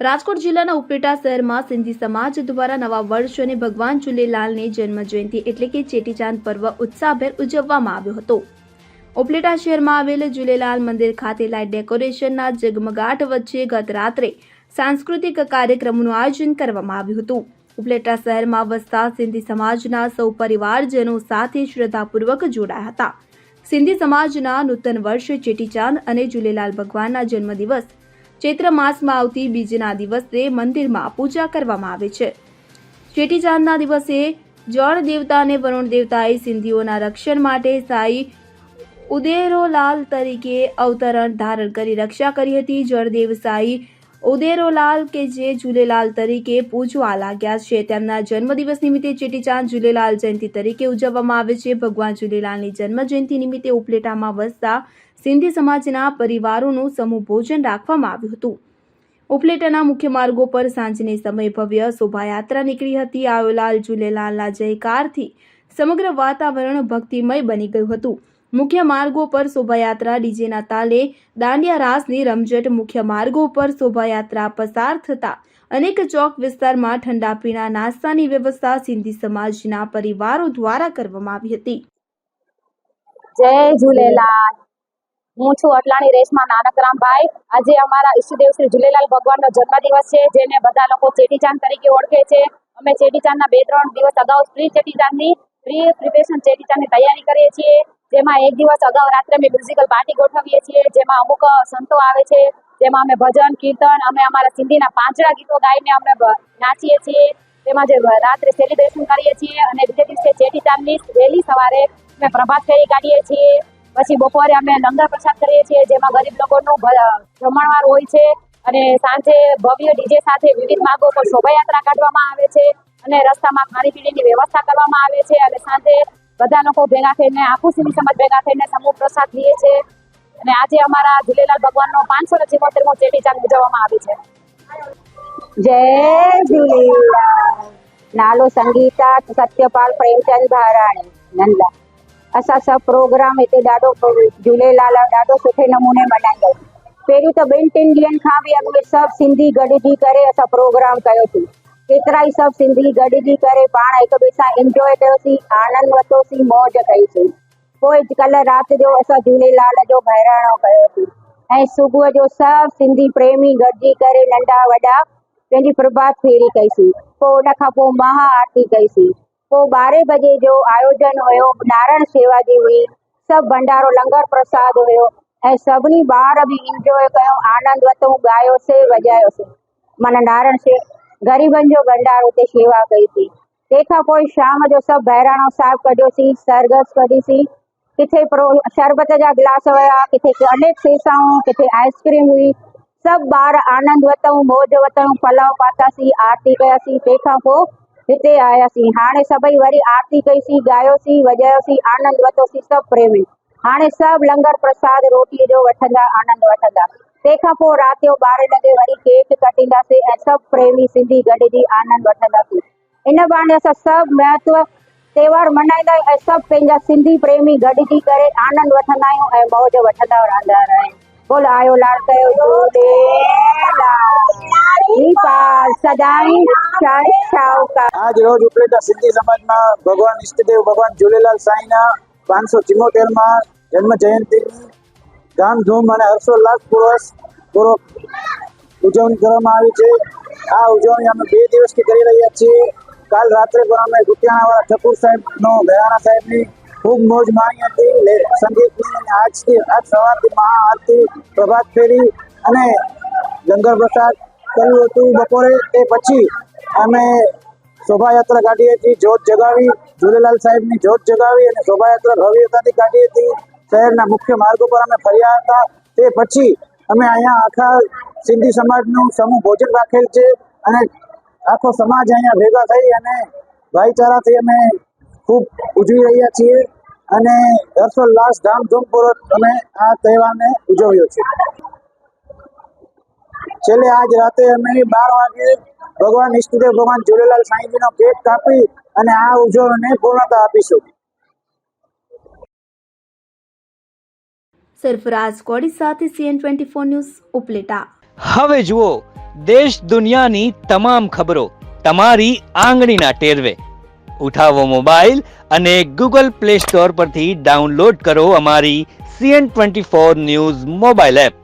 રાજકોટ જિલ્લાના ઉપલેટા શહેરમાં સિંધી સમાજ દ્વારા નવા વર્ષ અને ભગવાન ઝૂલેલાલની જન્મ જયંતિ એટલે કે ચેટીચાંદ પર્વ ઉત્સાહભેર ઉજવવામાં આવ્યો હતો. ઉપલેટા શહેરમાં આવેલ ઝૂલેલાલ મંદિર ખાતે લાઇટ ડેકોરેશનના જગમગાટ વચ્ચે ગત રાત્રે સાંસ્કૃતિક કાર્યક્રમનું આયોજન કરવામાં આવ્યું હતું. ઉપલેટા શહેરમાં વસતા સિંધી સમાજના સૌ પરિવારજનો સાથે શ્રદ્ધાપૂર્વક જોડાયા હતા. સિંધી સમાજના નૂતન વર્ષ ચેટીચાંદ અને ઝૂલેલાલ ભગવાનના જન્મદિવસ ચૈત્ર માસમાં આવતી બીજના દિવસે મંદિરમાં પૂજા કરવામાં આવે છે. ચેટીચાંદના દિવસે જળ દેવતા અને વરુણ દેવતાએ સિંધીઓના રક્ષણ માટે સાઈ ઉદેરોલાલ તરીકે અવતરણ ધારણ કરી રક્ષા કરી હતી. જળદેવ સાઈ ઉદેરોલાલ કે જે ઝૂલેલાલ તરીકે પૂજવા લાગ્યા છે. તેમના જન્મદિવસ નિમિત્તે ચેટીચાંદ ઝૂલેલાલ જયંતિ તરીકે ઉજવવામાં આવે છે. ભગવાન ઝૂલેલાલની જન્મ જયંતિ નિમિત્તે ઉપલેટામાં વસતા સિંધી સમાજના પરિવારોનું સમૂહ ભોજન રાખવામાં આવ્યું હતું. ઉપલેટાના મુખ્ય માર્ગો પર સાંજને સમયે ભવ્ય શોભાયાત્રા નીકળી હતી. આયોલાલ ઝૂલેલાલના જયકારથી સમગ્ર વાતાવરણ ભક્તિમય બની ગયું હતું. મુખ્ય માર્ગો પર શોભાયાત્રા ડીજેના તાલે દાંડિયા રાસની રમઝટ મુખ્ય માર્ગો પર શોભાયાત્રા પસાર થતા અનેક ચોક વિસ્તારમાં ઠંડા પીણા નાસ્તાની વ્યવસ્થા સિંધી સમાજના પરિવારો દ્વારા કરવામાં આવી હતી. જય ઝૂલેલાલ. હું છું અટલાણી રેશમા નાનકરામભાઈ. આજે અમારા ઈષ્ટદેવ શ્રી ઝૂલેલાલ ભગવાનનો જન્મદિવસ છે, જેને બધા લોકો ચેટીચાંદ તરીકે ઓળખે છે. અમે ચેટીચાંદના બે ત્રણ દિવસ અગાઉ પ્રી ચેટીચાંદની પ્રી પ્રિપેરેશન ચેટીચાંદની તૈયારી કરીએ છીએ. જેમાં એક દિવસ અગાઉ રાત્રે અમે મ્યુઝિકલ પાર્ટી ગોઠવીએ છીએ, જેમાં અમુક સંતો આવે છે, જેમાં અમે ભજન, કીર્તન, અમે અમારા સિંધીના પાંચડા ગીતો ગાઈને અમે નાચીએ છીએ. તેમાં જે રાત્રે સેલિબ્રેશન કરીએ છીએ અને બીજે દિવસે ચેટીચાંદની વહેલી સવારે અમે પ્રભાત ફેરી કાઢીએ છીએ. પછી બપોરે અમે લંગર પ્રસાદ કરીએ છીએ, જેમાં ગરીબ લોકોનું જમણવાર હોય છે અને સાંજે ભવ્ય ડીજે સાથે વિવિધ માર્ગો પર શોભાયાત્રા કાઢવામાં આવે છે અને રસ્તામાં ખાણીપીણીની વ્યવસ્થા કરવામાં આવે છે અને સાંજે બધા લોકો ભેગા થઈને આખું સિંધી સમાજ ભેગા થઈને સમૂહ પ્રસાદ લઈએ છે અને આજે અમારા ઝૂલેલાલ ભગવાનનો પાંચસો ને ચિમોતેરમો ચેટીચાંદ ઉજવવામાં આવે છે જય ઝૂલેલાલ नालो संगीता सत्यपाल प्रेमचंद भाराणी नंदा असां सभु प्रोग्राम हिते ॾाढो झूलेलाल जो ॾाढो सुठे नमूने मल्हाईंदा आहियूं पहिरियों त ॿिनि टिनि ॾींहंनि खां बि अॻु में सभु सिंधी गॾिजी करे असां प्रोग्राम कयोसीं केतिरा ई सभु सिंधी गॾिजी करे पाण हिक ॿिए सां इंजॉय कयोसीं आनंद वरितोसीं मौज कईसीं पोइ कल्ह राति जो असां झूलेलाल जो बहिराणो कयोसीं ऐं सुबुह जो सभु सिंधी प्रेमी गॾिजी करे नंढा वॾा पंहिंजी प्रभात फेरी कईसीं पोइ उन खां पोइ महा आरती कईसीं पोइ ॿारहें बजे जो आयोजन हुयो नारायण सेवा जी हुई सभु भंडारो लंगर प्रसाद हुयो ऐं सभिनी ॿार बि इंजॉय कयो आनंद वरितो ॻायोसीं वॼायोसीं माना नारायण से ग़रीबनि जो भंडारो हुते शेवा कईसीं तंहिंखां पोइ शाम जो सभु बहिराणो साहिबु कढियोसीं सरगस कढीसीं किथे प्रो शरबत जा गिलास हुया किथे अनेक सेसाऊं किथे आइस्क्रीम हुई सभु ॿार आनंद वरितऊं मौज वरितऊं पलव पातासीं आरती कयासीं तंहिंखां पोइ हिते आयासीं हाणे सभई वरी आरती कईसीं ॻायोसीं वॼायोसीं आनंद वरितोसीं सभु प्रेमी हाणे सभु लंगर प्रसाद रोटीअ जो वठंदा आनंद वठंदा तंहिंखां पोइ राति जो ॿारहें लॻे वरी केक कटींदासीं ऐं सभु प्रेमी सिंधी गॾिजी आनंद वठंदासीं इन बहाने असां सभु महत्व त्योहार मल्हाईंदा आहियूं ऐं सभु पंहिंजा सिंधी प्रेमी गॾिजी करे आनंद वठंदा आहियूं ऐं मौज वठंदा रहंदा आहियूं बोल आयो लाड़ कयो झूलेलाल दीपाल सदाई शाह शाहूकार આજ રોજ ઉપલેટા સિંધી સમાજમાં ભગવાન ઈષ્ટદેવ ભગવાન ઝૂલેલાલ સાંઈના પાંચસો ચિમોતેરમાં જન્મ જયંતિની ધામધૂમ અને હર્ષોલ્લાસ પૂર્વક ઉજવણી કરવામાં આવી છે. આ ઉજવણી અમે બે દિવસથી કરી રહ્યા છીએ. કાલ રાત્રે પણ અમે ગુટિયાણાવાળા ઠકુર સાહેબનો મહેરાણા સાહેબની ખૂબ મોજ માણી હતી. સંગીતની આજથી આજ સવારથી મહાઆરતી પ્રભાત ફેરી અને લંગર પ્રસાદ કર્યું હતું. બપોરે તે પછી અમે શોભાયાત્રા કાઢી હતી. જોત જગાવી ઝૂલેલાલ સાહેબની જોત જગાવી અને શોભાયાત્રા ભવ્યતાથી કાઢી હતી. શહેરના મુખ્ય માર્ગો પર અમે ફર્યા હતા. તે પછી અમે અહીંયા આખા સિંધી સમાજનું સમૂહ ભોજન રાખેલ છે અને આખો સમાજ અહીંયા ભેગા થઈ અને ભાઈચારાથી અમે ખૂબ ઉજવી રહ્યા છીએ અને હર્ષોલ્લાસ ધામધૂમપૂર્વક અમે આ તહેવારને ઉજવ્યો છે. છેલ્લે આજ રાતે અમે બાર વાગે ભગવાન ઈષ્ટદેવ ભગવાન ઝૂલેલાલ સાંઈજીનો કેક કાપી અને આ ઉજવણીને પૂર્ણતા આપીશું. સરફરાજ કોડી સાથે CN twenty four news Upleta હવે જુઓ દેશ દુનિયાની તમામ ખબરો તમારી આંગળીના ટેરવે. ઉઠાવો મોબાઈલ અને ગૂગલ પ્લે સ્ટોર પરથી ડાઉનલોડ કરો અમારી CN twenty four news mobile app.